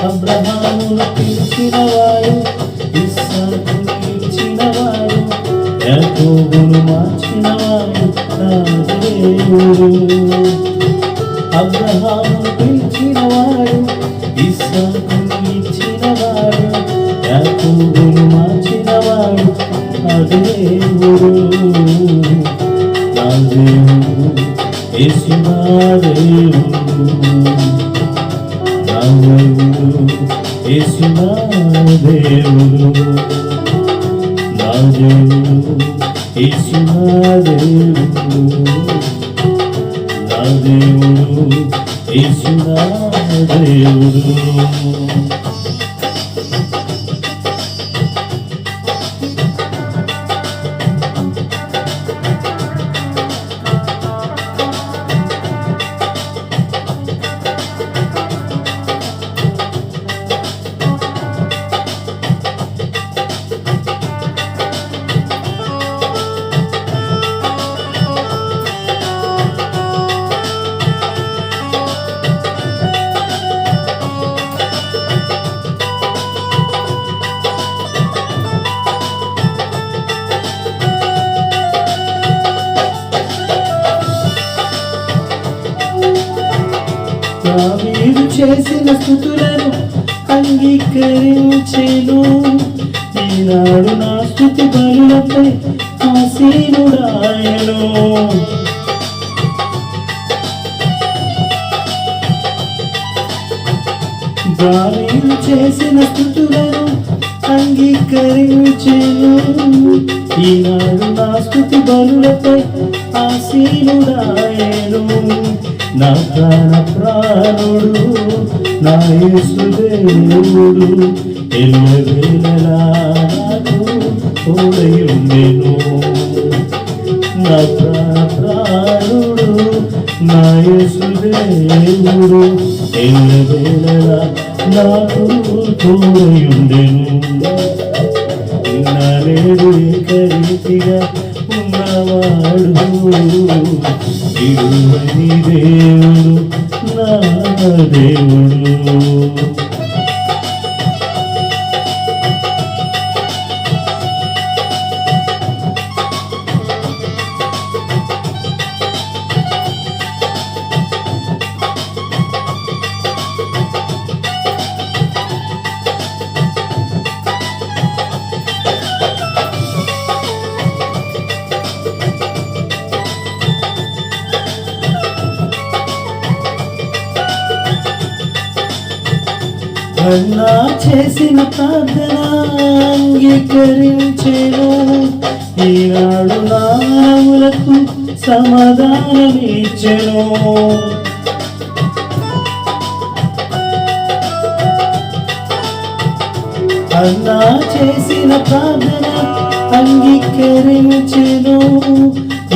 అబ్రహామును పిలిచినవాడు ఇస్సాకును ఇచ్చినవాడు యాకోబును మార్చినవాడు నా దేవుడు అబ్రహామును పిలిచినవాడు ఇస్సాకును యాకోబును మార్చినవాడు నా దేవుడు నా దేవుడు యేసు నా దేవుడు నా దేవుడు యేసు నా దేవుడు నా దేవుడు యేసు నా దేవుడు నా దేవుడు యేసు నా దేవుడు మీరు చేసిన స్థుతులను అంగీకరించెను. ఈనాడు నా స్థుతి బలులపై ఆసీనుడాయను దావీదు చేసిన స్థుతులను అంగీకరించెను. ఈనాడు నా స్థుతి బలులపై ఆశీనుడాయను నా ప్రాణ ప్రాణుడు నా యేసుదేవుడు ఎల్లవేళలా నాకు తోడయుండెను. నా ప్రాణ ప్రాణుడు నా యేసుదేవుడు ఎల్లవేళలా నాకు తోడయుండెను. నానేడు ఏకరీతిగా దేవుడు నా దేవుడు. అన్నా చేసిన ప్రార్థన అంగీకరించేను ఈనాడు నాములకు సమాధానమిచ్చెను. అన్నా చేసిన ప్రార్థన అంగీకరించెను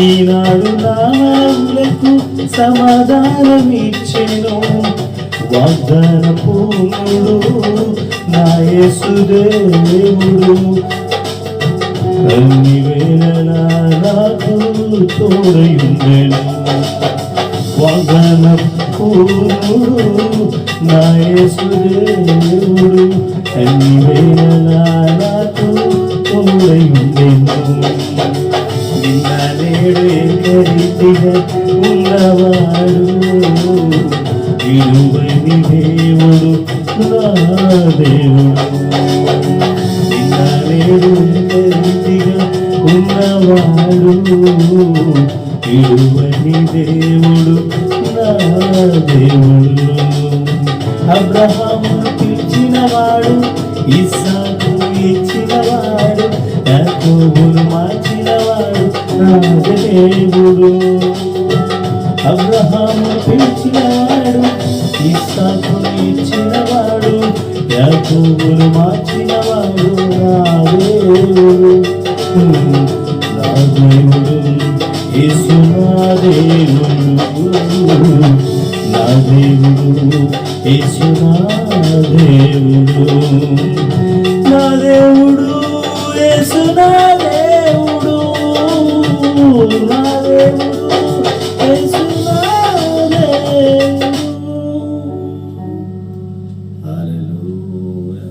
ఈనాడు నాములకు సమాధానమిచ్చెను. వాగ్దాన పూర్ణుడు నా యేసుదేవుడు. అన్ని వేళలా నాకు తోడయుండెను. వాగ్దాన పూర్ణుడు నా యేసుదేవుడు. అన్ని వేళలా నాకు తోడయుండెను. నిన్న నేడు ఇరువని దేవుడు నా దేవుడు అబ్రహాము పిలిచినవాడు ఇస్సాకు ఇచ్చినవాడు యాకోబును మార్చినవాడు నా దేవుడు అబ్రహాము పిలిచినవాడు ఇస్సాకును ఇచ్చినవాడు యాకోబును మార్చినవాడు నా దేవుడు. దేవుడు యేసు నా దేవుడు నా దేవుడు యేసు నా దేవుడు నా దేవుడు యేసు నా దేవుడు హల్లెలూయా